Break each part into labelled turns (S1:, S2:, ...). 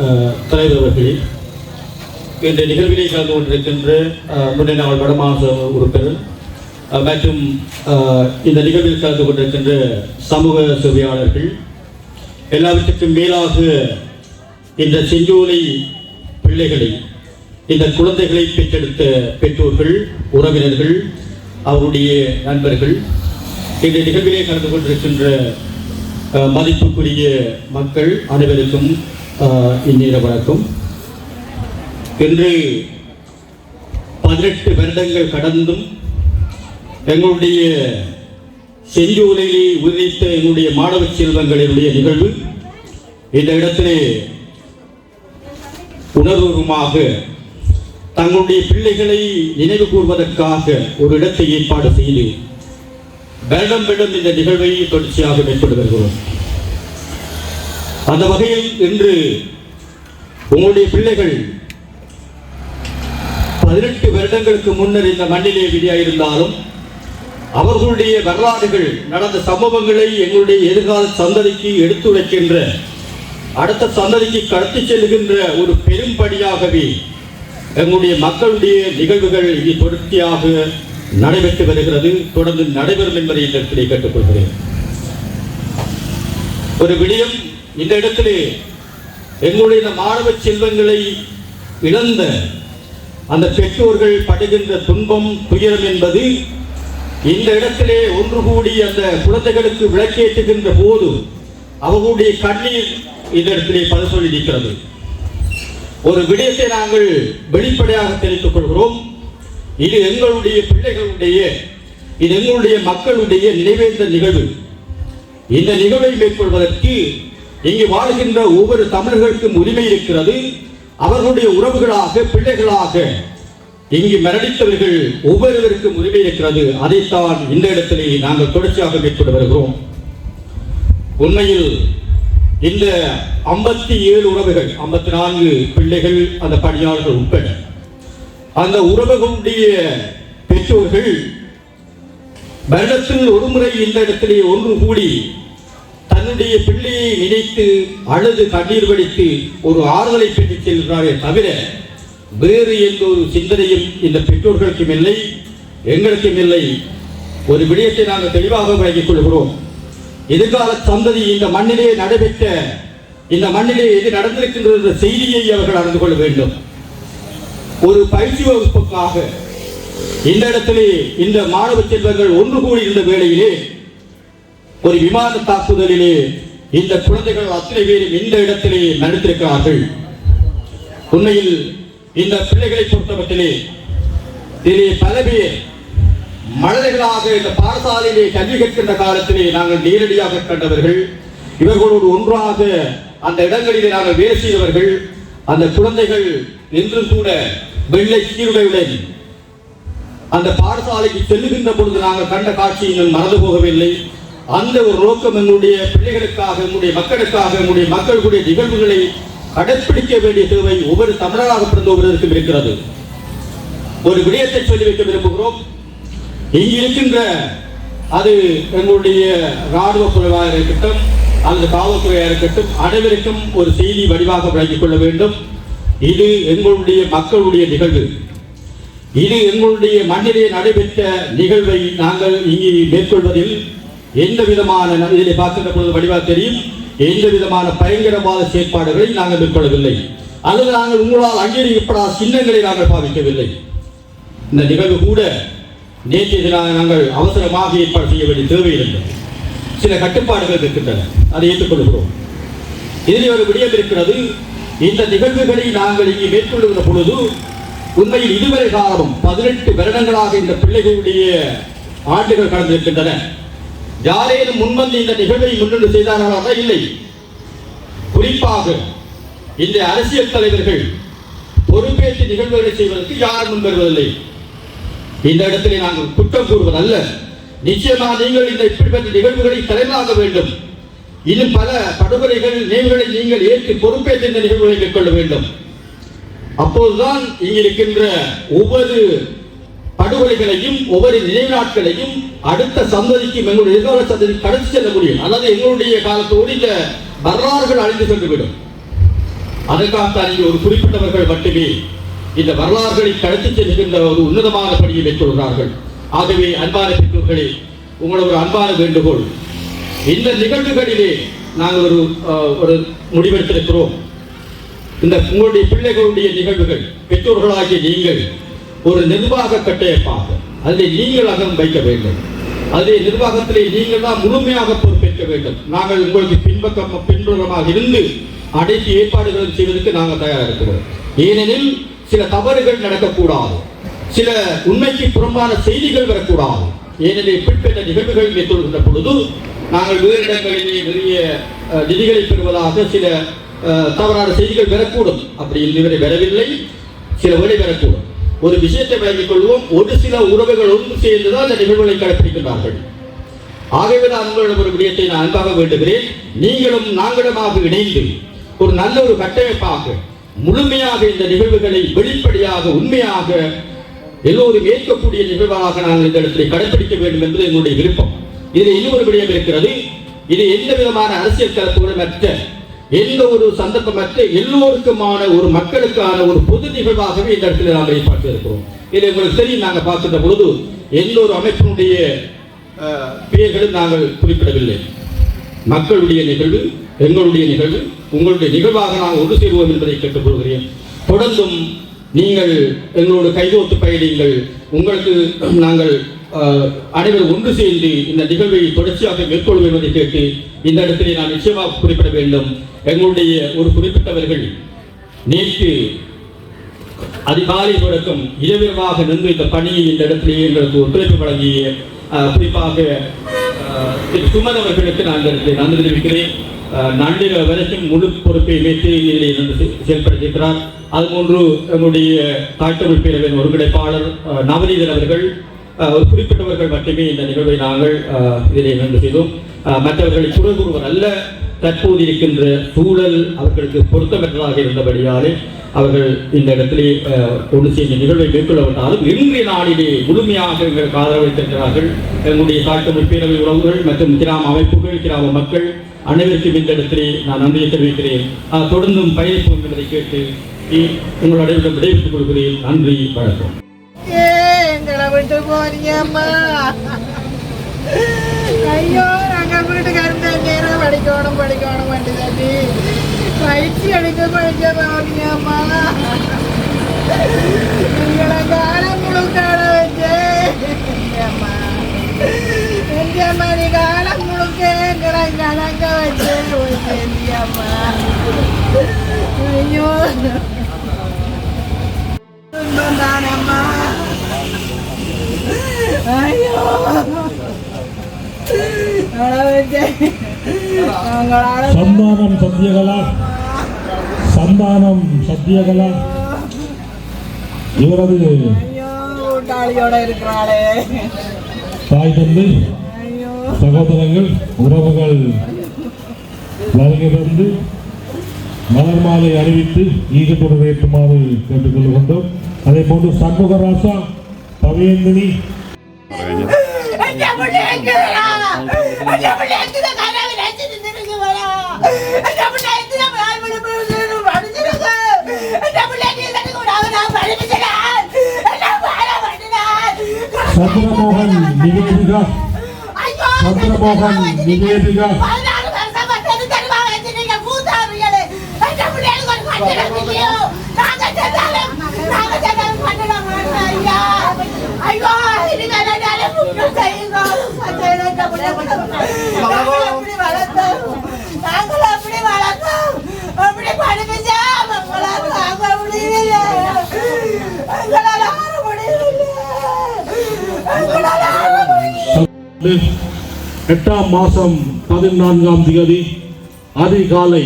S1: அஹ், தலைவர் அவர்களே இந்த நிகழ்விலே கலந்து கொண்டிருக்கின்ற முன்னே முன்னாள் வடமாநில உறுப்பினர் மற்றும் இந்த நிகழ்வில் கலந்து கொண்டிருக்கின்ற சமூக சேவையாளர்கள் எல்லாவற்றுக்கும் மேலாக இந்த செஞ்சோலை பிள்ளைகளை இந்த குழந்தைகளை பெற்றெடுத்த பெற்றோர்கள் உறவினர்கள் அவருடைய நண்பர்கள் இந்த நிகழ்விலே கலந்து கொண்டிருக்கின்ற மதிப்புக்குரிய மக்கள் அனைவருக்கும் இந்நேர வணக்கம். இன்று பதினெட்டு வருடங்கள் கடந்தும் எங்களுடைய செஞ்சூலையிலே உதித்த எங்களுடைய மாணவ செல்வங்களினுடைய நிகழ்வு இந்த இடத்திலே உணர்வுமாக தங்களுடைய பிள்ளைகளை நினைவு கூர்வதற்காக ஒரு இடத்தை ஏற்பாடு செய்து வருடம் வருடம் இந்த நிகழ்வை தொடர்ச்சியாக மேற்கொண்டு வருகிறோம். அந்த வகையில் இன்று உங்களுடைய பிள்ளைகள் பதினெட்டு வருடங்களுக்கு முன்னர் இந்த மண்ணிலே விதியாயிருந்தாலும் அவர்களுடைய வரலாறுகள் நடந்த சம்பவங்களை எங்களுடைய எதிர்கால சந்ததிக்கு எடுத்துரைக்கின்ற அடுத்த சந்ததிக்கு கடத்தி செல்கின்ற ஒரு பெரும்படியாகவே எங்களுடைய மக்களுடைய நிகழ்வுகள் இது தொடர்ச்சியாக நடைபெற்று வருகிறது. தொடர்ந்து நடைபெறும் என்பதை இந்த இடத்திலே கேட்டுக்கொள்கிறேன். ஒரு விடயம் இந்த இடத்திலே எங்களுடைய மாணவ செல்வங்களை இழந்த அந்த பெற்றோர்கள் படுகின்ற துன்பம் துயரம் என்பது இந்த இடத்திலே ஒன்று கூடி அந்த குழந்தைகளுக்கு விளக்கேற்றுகின்ற போது அவர்களுடைய கண்ணீர் இந்த இடத்திலே பல சொல்லி நிற்கிறது. ஒரு விடயத்தை நாங்கள் வெளிப்படையாக தெரிவித்துக் கொள்கிறோம். இது எங்களுடைய பிள்ளைகளுடைய இது எங்களுடைய மக்களுடைய நினைவேந்த நிகழ்வு. இந்த நிகழ்வை மேற்கொள்வதற்கு இங்கு வாழ்கின்ற ஒவ்வொரு தமிழர்களுக்கும் உரிமை இருக்கிறது. அவர்களுடைய உறவுகளாக பிள்ளைகளாக இங்கு மரணித்தவர்கள் ஒவ்வொருவருக்கும் உரிமை இருக்கிறது. அதைத்தான் இந்த இடத்திலே நாங்கள் தொடர்ச்சியாக மேற்கொண்டு வருகிறோம். உண்மையில் இந்த ஐம்பத்தி ஏழு உறவுகள் ஐம்பத்தி நான்கு பிள்ளைகள் அந்த பணியாளர்கள் உட்பட அந்த உறவுகளுடைய பெற்றோர்கள் வருடத்தில் ஒரு முறை இந்த இடத்திலே ஒன்று கூடி தன்னுடைய பிள்ளையை நினைத்து அழுது கண்ணீர் வடித்து ஒரு ஆறுதலை பெற்று செல்கிறாரே தவிர வேறு எந்த ஒரு சிந்தனையும் இந்த பெற்றோர்களுக்கும் இல்லை எங்களுக்கும் இல்லை. ஒரு விடயத்தை நாங்கள் தெளிவாக வழங்கிக் கொள்கிறோம். எதிர்கால சந்ததி இந்த மண்ணிலே நடைபெற்ற இந்த மண்ணிலே எது நடந்திருக்கின்ற செய்தியை அவர்கள் அறிந்து கொள்ள வேண்டும். ஒரு பயிற்சி வகுப்புக்காக இந்த இடத்திலே இந்த மாணவ செல்வங்கள் ஒன்று கூடி இருந்த வேளையிலே ஒரு விமான தாக்குதலிலே இந்த குழந்தைகள் அத்தனை பேரும் இந்த இடத்திலே நடித்திருக்கிறார்கள் உண்மையில் இந்த பிள்ளைகளை பொறுத்தமட்டிலே இதிலே பல பேர் மழலைகளாக இந்த பாடசாலையிலே கல்வி கற்கின்ற காலத்திலே நாங்கள் நேரடியாக கண்டவர்கள். இவர்களோடு ஒன்றாக அந்த இடங்களிலே நாங்கள் வேலை செய்தவர்கள். அந்த குழந்தைகள் நின்று கூட வெள்ளை சீருடையுடன் அந்த பாடசாலைக்கு செல்லுகின்ற பொழுது நாங்கள் கண்ட காட்சி இன்னும் மறந்து போகவில்லை. அந்த ஒரு நோக்கம் எங்களுடைய பிள்ளைகளுக்காக என்னுடைய மக்களுக்காக என்னுடைய மக்களுடைய நிகழ்வுகளை கடைப்பிடிக்க வேண்டிய தேவை ஒவ்வொரு தமிழராக பிறந்த ஒவ்வொருவருக்கும் இருக்கிறது. ஒரு விடயத்தை சொல்லி வைக்க விரும்புகிறோம். இங்கு இருக்கின்ற அது எங்களுடைய ராணுவ குழுவாக இருக்கட்டும் அல்லது காவல்துறையாக இருக்கட்டும் அனைவருக்கும் ஒரு செய்தி வடிவாக வழங்கிக் கொள்ள வேண்டும். இது எங்களுடைய மக்களுடைய நிகழ்வு. இது எங்களுடைய மண்ணிலே நடைபெற்ற நிகழ்வை நாங்கள் இங்கே மேற்கொள்வதில் எந்த விதமான இதில் பார்க்கின்ற பொழுது வடிவாக தெரியும் எந்த விதமான பயங்கரவாத செயற்பாடுகளை நாங்கள் மேற்கொள்ளவில்லை. அல்லது நாங்கள் உங்களால் அங்கீகரிக்கப்படாத சின்னங்களை நாங்கள் பாவிக்கவில்லை. இந்த நிகழ்வு கூட நேற்றைய தினம் நாங்கள் அவசரமாக ஏற்பாடு செய்ய வேண்டிய தேவை இருந்தது சில கட்டுப்பாடுகள் இருக்கின்றன. அதை ஏற்றுக்கொள்கிறோம். இதில் ஒரு விடயம் இருக்கிறது. இந்த நிகழ்வுகளை நாங்கள் இங்கே மேற்கொள்ளுகிற பொழுது உண்மையில் இதுவரை காலம் பதினெட்டு வருடங்களாக இந்த பிள்ளைகளுடைய ஆண்டுகள் கடந்திருக்கின்றன. யாரேனும் முன்வந்து இந்த நிகழ்வை முன்னெடு செய்தார்களாக இல்லை. குறிப்பாக இந்த அரசியல் தலைவர்கள் பொறுப்பேற்று நிகழ்வுகளை செய்வதற்கு யாரும் முன்வருவதில்லை. இந்த இடத்திலே நாங்கள் குற்றம் கூறுவதல்ல. நிச்சயமாக நீங்கள் இந்த இப்படிப்பட்ட நிகழ்வுகளை தலைமையாக வேண்டும். இன்னும் பல படுகொலைகள் நினைவுகளை நீங்கள் ஏற்று பொறுப்பேற்று இந்த நிகழ்வுகளை மேற்கொள்ள வேண்டும். அப்போதுதான் இங்கிருக்கின்ற ஒவ்வொரு படுகொலைகளையும் ஒவ்வொரு நினைவு நாட்களையும் அடுத்த சந்ததிக்கு எங்களுடைய எதிர்கால சந்ததி கடத்தி செல்ல முடியும். அல்லது எங்களுடைய காலத்தோடு இந்த வரலாறுகள் அழிந்து சென்றுவிடும். அதற்காகத்தான் இங்கே ஒரு குறிப்பிட்டவர்கள் மட்டுமே இந்த வரலாறுகளை கடத்திச் செல்கின்ற ஒரு உன்னதமான பணியை மேற்கொள்கிறார்கள். ஆகவே அன்பான பெற்றோர்களே உங்களோட ஒரு அன்பான வேண்டுகோள். இந்த நிகழ்வுகளிலே நாங்கள் ஒரு ஒரு முடிவெடுத்திருக்கிறோம். இந்த உங்களுடைய பிள்ளைகளுடைய நிகழ்வுகள் பெற்றோர்களாகிய நீங்கள் ஒரு நிர்வாக கட்டமைப்பாக. அதில் நீங்கள் அகம் வைக்க வேண்டும். அதே நிர்வாகத்திலே நீங்கள் தான் முழுமையாக பொறுப்பேற்க வேண்டும். நாங்கள் உங்களுக்கு பின்பக்கம் பின்புறமாக இருந்து அனைத்து ஏற்பாடுகளும் செய்வதற்கு நாங்கள் தயாராக இருக்கிறோம் ஏனெனில் சில தவறுகள் நடக்கக்கூடாது. சில உண்மைக்கு புறம்பான செய்திகள் வரக்கூடாது. ஏனெனில் இப்படிப்பட்ட நிகழ்வுகள் மேற்கொள்கின்ற பொழுது நாங்கள் வேறு இடங்களிலே நிறைய நிதிகளை பெறுவதாக சில தவறான செய்திகள் வரக்கூடும். அப்படி இதுவரை வரவில்லை. சில வேலை வரக்கூடும். ஒரு விஷயத்தை விளங்கிக் கொள்வோம். ஒரு சில உறவுகள் ஒன்று சேர்ந்துதான் அந்த நிகழ்வுகளை கடைப்பிடிக்கிறார்கள் ஆகவே நான் உங்களிடம் ஒரு விடயத்தை நான் அன்பாக வேண்டுகிறேன். நீங்களும் நாங்களுமாக இணைந்து ஒரு நல்ல ஒரு கட்டமைப்பாக முழுமையாக இந்த நிகழ்வுகளை வெளிப்படையாக உண்மையாக எல்லோரும் ஏற்கக்கூடிய நிகழ்வாக நாங்கள் இந்த இடத்தை கடைபிடிக்க வேண்டும் என்பது எங்களுடைய விருப்பம். இதில் இன்னொரு விடயம் இருக்கிறது. இது எந்த விதமான அரசியல் கலப்புகளும் மற்ற எந்த ஒரு சந்தர்ப்பமற்ற எல்லோருக்குமான ஒரு மக்களுக்கான ஒரு பொது நிகழ்வாகவே இந்த இடத்துல நாங்கள் பார்த்திருக்கிறோம் இதை இதில் உங்களுக்கு தெரியும் நாங்கள் பார்க்கின்ற பொழுது எந்த ஒரு அமைப்பினுடைய பெயர்களும் நாங்கள் குறிப்பிடவில்லை. மக்களுடைய நிகழ்வு எங்களுடைய நிகழ்வு உங்களுடைய நிகழ்வாக நாங்கள் ஒன்று செய்வோம் என்பதை கேட்டுக்கொள்கிறேன். தொடர்ந்தும் நீங்கள் எங்களோடு கைகோத்து பயணிங்கள் உங்களுக்கு நாங்கள் அனைவரும் ஒன்று சேர்ந்து இந்த நிகழ்வை தொடர்ச்சியாக மேற்கொள்வோம் என்பதை கேட்டு இந்த இடத்திலே நான் நிச்சயமாக குறிப்பிட வேண்டும். எங்களுடைய ஒரு குறிப்பிட்டவர்கள் நேற்று அதிகாலை தொடக்கம் இரவிரவாக நின்று இந்த பணியை இந்த இடத்திலேயே எங்களுக்கு ஒத்துழைப்பு வழங்கிய குறிப்பாக அஹ், திரு சுமன் அவர்களுக்கு நான் இந்த நன்றி தெரிவிக்கிறேன். அஹ், வரைக்கும் முழு பொறுப்பை வைத்து செயல்படுத்தியிருக்கிறார். அதுபோன்று எங்களுடைய தாய்த்தமிழ் பேரவையின் ஒருங்கிணைப்பாளர் நவநீதன் அவர்கள் குறிப்பிட்டவர்கள் மட்டுமே இந்த நிகழ்வை நாங்கள் அஹ், இதிலே நன்றி செய்தோம். அஹ், மற்றவர்களை குறை கூறுவர் அல்ல தற்போது இருக்கின்ற சூழல் அவர்களுக்கு பொருத்தமற்றதாக இருந்தபடியாலே அவர்கள் இந்த இடத்திலே அஹ், ஒன்று செய்த நிகழ்வை மேற்கொள்ள இன்றைய நாளிலே முழுமையாக எங்களுக்கு ஆதரவளித்திருக்கிறார்கள் எங்களுடைய தாழ்த்தமிழ் பேரவை உறவுகள் மற்றும் கிராம அமைப்புகள் கிராம மக்கள் அனைவருக்கும் இந்த இடத்திலே நான் நன்றியை தெரிவிக்கிறேன். தொடர்ந்தும் பயணிப்போம் என்பதை கேட்டு உங்களுடைய விடைபெற்றுக் கொள்கிறேன். நன்றி வணக்கம்.
S2: எங்களை விட்டு போறியம்மா ஐயோ நாங்க வீட்டுக்காரந்த நேரம் படிக்கணும் படிக்கணும் வண்டி தட்டி பயிற்சி எடுக்க படிக்க போறியம்மா எங்களை காலம் முழுக்காட வச்சு அம்மா எங்க மணி காலம் முழுக்க எங்களை கணக்க வச்சு அம்மா ஐயோ தானம்மா
S3: சந்தானம் சத்தியகலா சந்தானம் சத்தியகலா இவரது தாய் தந்தை சகோதரங்கள் உறவுகள் வருகை தந்து மலர் மாலை அறிவித்து ஈகத்துடன் ஏற்றுமாறு கேட்டுக்கொள்கின்றோம் அதே போன்று சண்முகராசா பவேந்தினி சந்திரமோகன் நிவேதிகா சந்திரமோகன் நிவேதிகா எட்டாம் மாதம் பதினான்காம் தேதி அதிகாலை.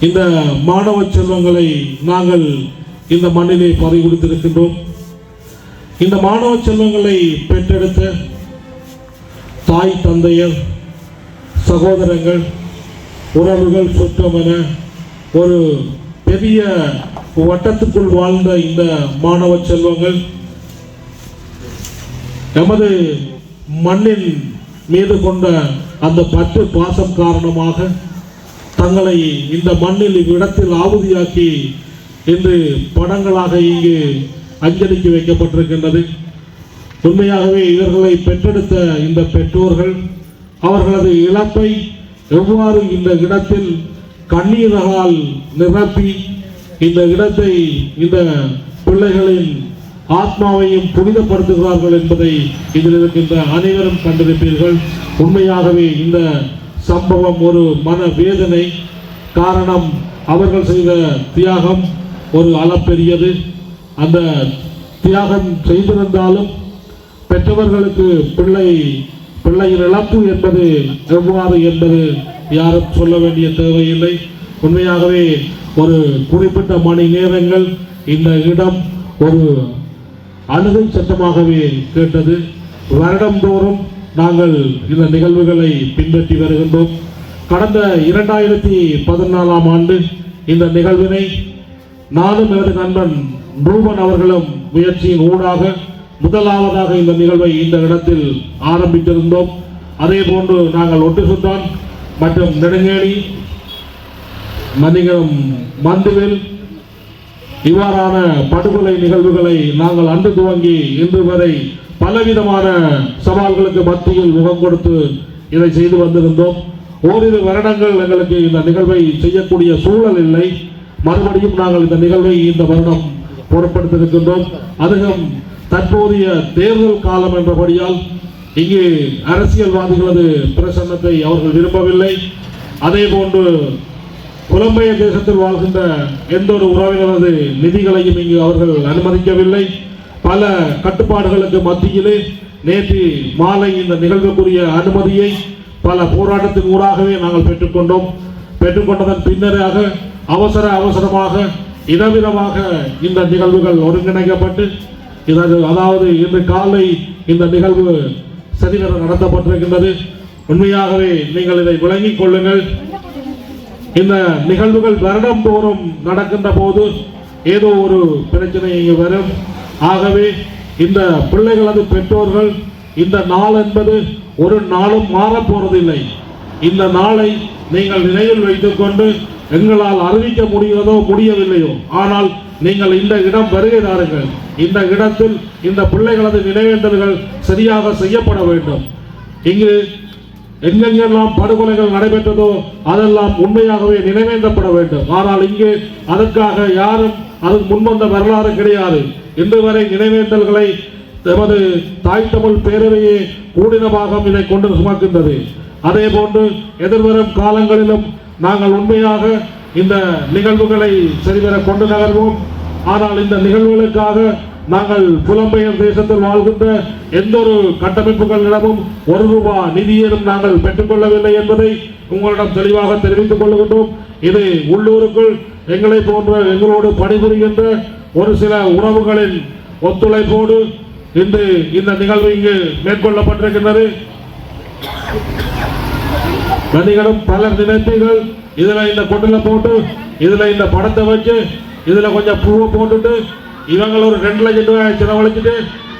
S3: இந்த மாணவ செல்வங்களை நாங்கள் இந்த மண்ணிலே பறி கொடுத்திருக்கின்றோம் இந்த மாணவ செல்வங்களை பெற்றெடுத்த தாய் தந்தையர் சகோதரங்கள் உறவுகள் சுற்றம் என ஒரு பெரிய வட்டத்துக்குள் வாழ்ந்த இந்த மாணவ செல்வங்கள் எமது மண்ணின் மீது கொண்ட அந்த பற்று பாசம் காரணமாக தங்களை இந்த மண்ணில் இவ்விடத்தில் ஆவுதியாக்கி இன்று படங்களாக இங்கு அஞ்சலிக்கு வைக்கப்பட்டிருக்கின்றது. உண்மையாகவே இவர்களை பெற்றெடுத்த இந்த பெற்றோர்கள் அவர்களது இழப்பை எவ்வாறு இந்த இடத்தில் கண்ணீரால் நிரப்பி இந்த இடத்தை இந்த பிள்ளைகளின் ஆத்மாவையும் புனிதப்படுத்துகிறார்கள் என்பதை இதில் இருக்கின்ற அனைவரும் கண்டிருப்பீர்கள். உண்மையாகவே இந்த சம்பவம் ஒரு மன வேதனை காரணம் அவர்கள் செய்த தியாகம் ஒரு அளப்பெரியது. அந்த தியாகம் செய்திருந்தாலும் பெற்றவர்களுக்கு பிள்ளை பிள்ளையின் இழப்பு என்பது எவ்வாறு என்பது யாரும் சொல்ல வேண்டிய தேவையில்லை. உண்மையாகவே ஒரு குறிப்பிட்ட மணி நேரங்கள் இந்த இடம் ஒரு அணுகை சட்டமாகவே கேட்டது. வருடந்தோறும் நாங்கள் இந்த நிகழ்வுகளை பின்பற்றி வருகின்றோம். கடந்த இரண்டாயிரத்தி பதினாலாம் ஆண்டு இந்த நிகழ்வினை நானும் எனது நண்பன் ரூபன் அவர்களும் முயற்சியின் ஊடாக முதலாவதாக இந்த நிகழ்வை இந்த இடத்தில் ஆரம்பித்திருந்தோம். அதே போன்று நாங்கள் ஒட்டுசுத்தான் மற்றும் நெடுங்கேணி மன்னிகம் மந்துவில் இவ்வாறான படுகொலை நிகழ்வுகளை நாங்கள் அன்று துவங்கி இன்று வரை பலவிதமான சவால்களுக்கு மத்தியில் முகம் கொடுத்து இதை செய்து வந்திருந்தோம். ஓரிரு வருடங்கள் எங்களுக்கு இந்த நிகழ்வை செய்யக்கூடிய சூழல் இல்லை. மறுபடியும் நாங்கள் இந்த நிகழ்வை இந்த வருடம் பொருட்படுத்திருக்கின்றோம் அதுவும் தற்போதைய தேர்தல் காலம் என்றபடியால் இங்கு அரசியல்வாதிகளது பிரசன்னத்தை அவர்கள் விரும்பவில்லை. அதே போன்று புலம்பெயர் தேசத்தில் வாழ்கின்ற எந்த ஒரு உறவினரது நிதிகளையும் இங்கு அவர்கள் அனுமதிக்கவில்லை. பல கட்டுப்பாடுகளுக்கு மத்தியிலே நேற்று மாலை இந்த நிகழ்வுக்குரிய அனுமதியை பல போராட்டத்தின் ஊடாகவே நாங்கள் பெற்றுக்கொண்டோம். பெற்றுக்கொண்டதன் பின்னராக அவசர அவசரமாக இடவிடமாக இந்த நிகழ்வுகள் ஒருங்கிணைக்கப்பட்டு இதற்கு அதாவது இன்று காலை இந்த நிகழ்வு சரிவர நடத்தப்பட்டிருக்கின்றது. உண்மையாகவே நீங்கள் இதை விளங்கிக் கொள்ளுங்கள். இந்த நிகழ்வுகள் வருடம் தோறும் நடக்கின்ற போது ஏதோ ஒரு பிரச்சனை இங்கு வரும். ஆகவே இந்த பிள்ளைகளது பெற்றோர்கள் இந்த நாள் என்பது ஒரு நாளும் மாறப்போறதில்லை இந்த நாளை நீங்கள் நினைவில் வைத்துக்கொண்டு எங்களால் அறிவிக்க முடிகிறதோ முடியவில்லையோ ஆனால் நீங்கள் இந்த இடம் வருகை தாருங்கள். இந்த இடத்தில் இந்த பிள்ளைகளது நினைவேந்தல்கள் சரியாக செய்யப்பட வேண்டும். இங்கு எங்கெங்கெல்லாம் படுகொலைகள் நடைபெற்றதோ அதெல்லாம் உண்மையாகவே நினைவேந்தப்பட வேண்டும். ஆனால் இங்கு அதற்காக யாரும் அதுக்கு முன்வந்த வரலாறு கிடையாது. இன்று வரை நினைவேந்தல்களை எமது தாய் தமிழ் பேரவையே கூடின பாகம் இதை கொண்டு சுமக்கின்றது. அதே போன்று எதிர்வரும் காலங்களிலும் நாங்கள் உண்மையாக இந்த நிகழ்வுகளை சரிவர கொண்டு நகர்வோம். ஆனால் இந்த நிகழ்வுகளுக்காக நாங்கள் புலம்பெயர் தேசத்தில் வாழ்கின்ற எந்த ஒரு கட்டமைப்புகளிடமும் ஒரு ரூபாய் நிதியேனும் நாங்கள் பெற்றுக்கொள்ளவில்லை என்பதை உங்களிடம் தெளிவாக தெரிவித்துக் கொள்கின்றோம். இது உள்ளூருக்குள் எங்களை போன்ற எங்களோடு பணிபுரிகின்ற ஒரு சில உறவுகளின் ஒத்துழைப்போடு இன்று இந்த நிகழ்வு இங்கு மேற்கொள்ளப்பட்டிருக்கின்றது. கதிகளும் பலர் நினைப்பீர்கள் இதில் இந்த கொண்டுல போட்டு இதில் இந்த படத்தை வச்சு இதில் கொஞ்சம் பூவை போட்டுட்டு இவங்க ஒரு ரெண்டு லட்சம் ரூபாய் செலவழிச்சுட்டு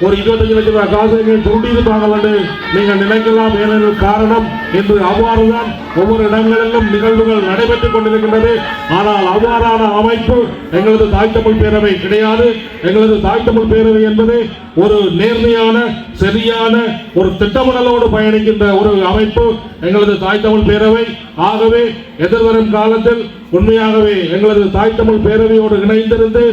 S3: ஒரு இருபத்தஞ்சு லட்சம் ரூபாய் காசை சுருட்டி இருப்பாங்கன்னு நீங்கள் நினைக்கலாம். ஏனெனில் காரணம் என்று அவ்வாறுதான் ஒவ்வொரு இடங்களிலும் நிகழ்வுகள் நடைபெற்றுக் கொண்டிருக்கின்றது. ஆனால் அவ்வாறான அமைப்பு எங்களது தாய் தமிழ் பேரவை கிடையாது. எங்களது தாய் தமிழ் பேரவை என்பது ஒரு நேர்மையான சரியான ஒரு திட்டமிடலோடு பயணிக்கின்ற ஒரு அமைப்பு எங்களது தாய் தமிழ் பேரவை. ஆகவே எதிர்வரும் காலத்தில் உண்மையாகவே எங்களது தாய் தமிழ் பேரவையோடு இணைந்திருந்து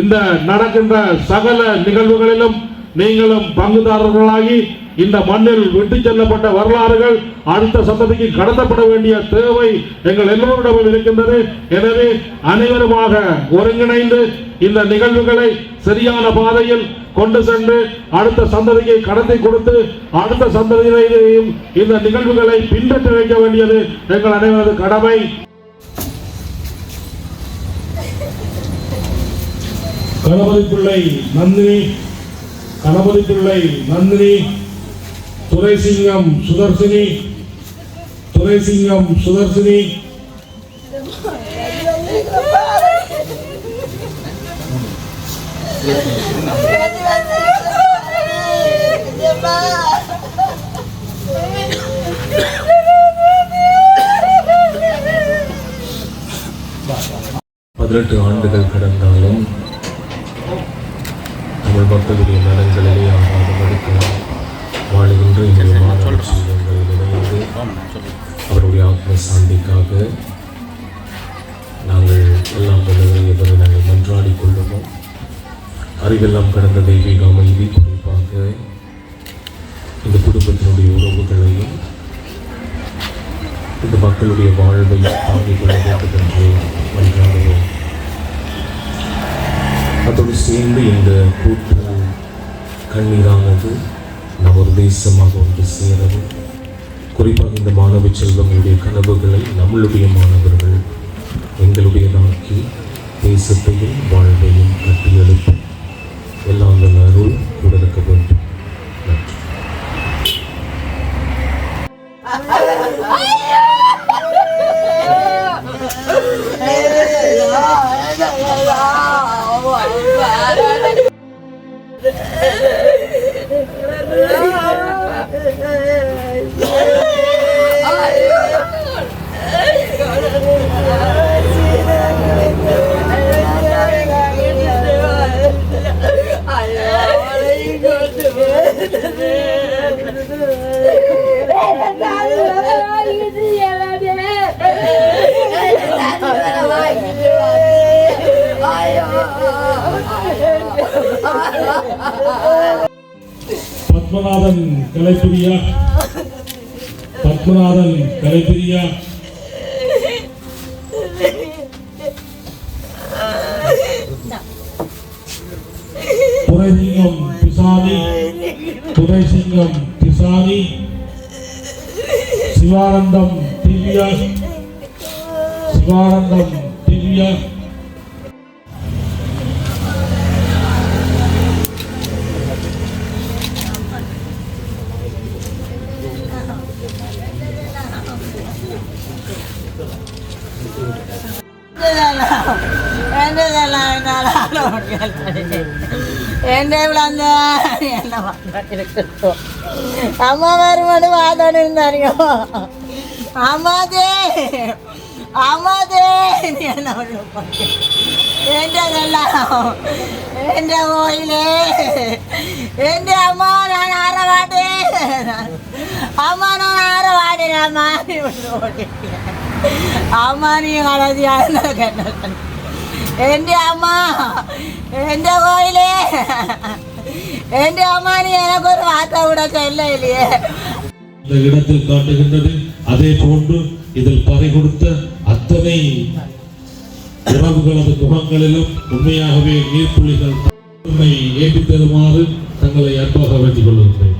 S3: இந்த நடக்கின்ற சகல நிகழ்வுகளிலும் நீங்களும் பங்குதாரர்களாகி இந்த மண்ணில் விட்டு செல்லப்பட்ட வரலாறுகள் அடுத்த சந்ததிக்கு கடத்தப்பட வேண்டிய தேவை எங்கள் எல்லோரிடமும் இருக்கின்றது. எனவே அனைவருமாக ஒருங்கிணைந்து இந்த நிகழ்வுகளை சரியான பாதையில் கொண்டு சென்று அடுத்த சந்ததியை கடத்தி கொடுத்து அடுத்த சந்ததியினையும் இந்த நிகழ்வுகளை பின்பற்றி வைக்க வேண்டியது எங்கள் அனைவரது கடமை. கணபதி பிள்ளை நந்தினி கணபதி பிள்ளை நந்தினி துரைசிங்கம் சுதர்சினி துரைசிங்கம் சுதர்சினி.
S4: பதினெட்டு ஆண்டுகள் கடந்தாலும் தமிழ் மக்களுடைய நலன்களிலே வாழுகின்ற மாணவர் செல்வங்களில் இணைந்து அவருடைய ஆத்ம சாந்திக்காக நாங்கள் எல்லாம் வல்லவரை நாங்கள் மன்றாடி கொள்ளுவோம். அறிவெல்லாம் கடந்த தெய்வீக அமைதி குறிப்பாக இந்த குடும்பத்தினுடைய உறவுகளையும் இந்த மக்களுடைய வாழ்வையும் தாங்கிக் கொள்ள வேண்டும் என்று மன்றாடுவோம் அதோடு சேர்ந்து இந்த கூட்டு கண்ணீரானது நம் ஒரு தேசமாக ஒன்று சேரவும். குறிப்பாக இந்த மாணவ செல்வங்களுடைய கனவுகளை நம்மளுடைய மாணவர்கள் எங்களுடையதாக்கி தேசத்தையும் வாழ்வையும் கட்டியெழுப்பும் எல்லாம் அந்த அருள்.
S3: Padmanathan கலைப்பிரியா. Padmanathan கலைப்பிரியா. Thuraisingam திசாரி Sivanandam Divya Sivanandam Divya
S2: Ano na lang, nalalo. என்ன விளாந்த என்ன அம்மா வருமானு வாதாடு இருந்தாருங்க அம்மாதே அம்மாதே என்ன என்றதெல்லாம் என்ற கோயிலே என்ற அம்மா நான் ஆரவாட்டேன் அம்மா நான் ஆரவாடேன் அம்மா அம்மா நீ கலதியான கண்ண നീ കളതിയാണെന്ന് കേട്ടത് എന്റെ അമ്മ എന്റെ കോയിലേ എന്റെ അമ്മ നീ എനക്കൊരു വാർത്ത കൂടെ ചെല്ലയില്ലേ
S3: இந்த இடத்தில் காட்டுகின்றது அதே போன்று இதில் பறை கொடுத்த அத்தனை உறவுகளது முகங்களிலும் உண்மையாகவே நீர்த்துளிகள் தன்னை ஏற்றி தருமாறு தங்களை அன்பாக வேண்டிக் கொள்கின்றேன்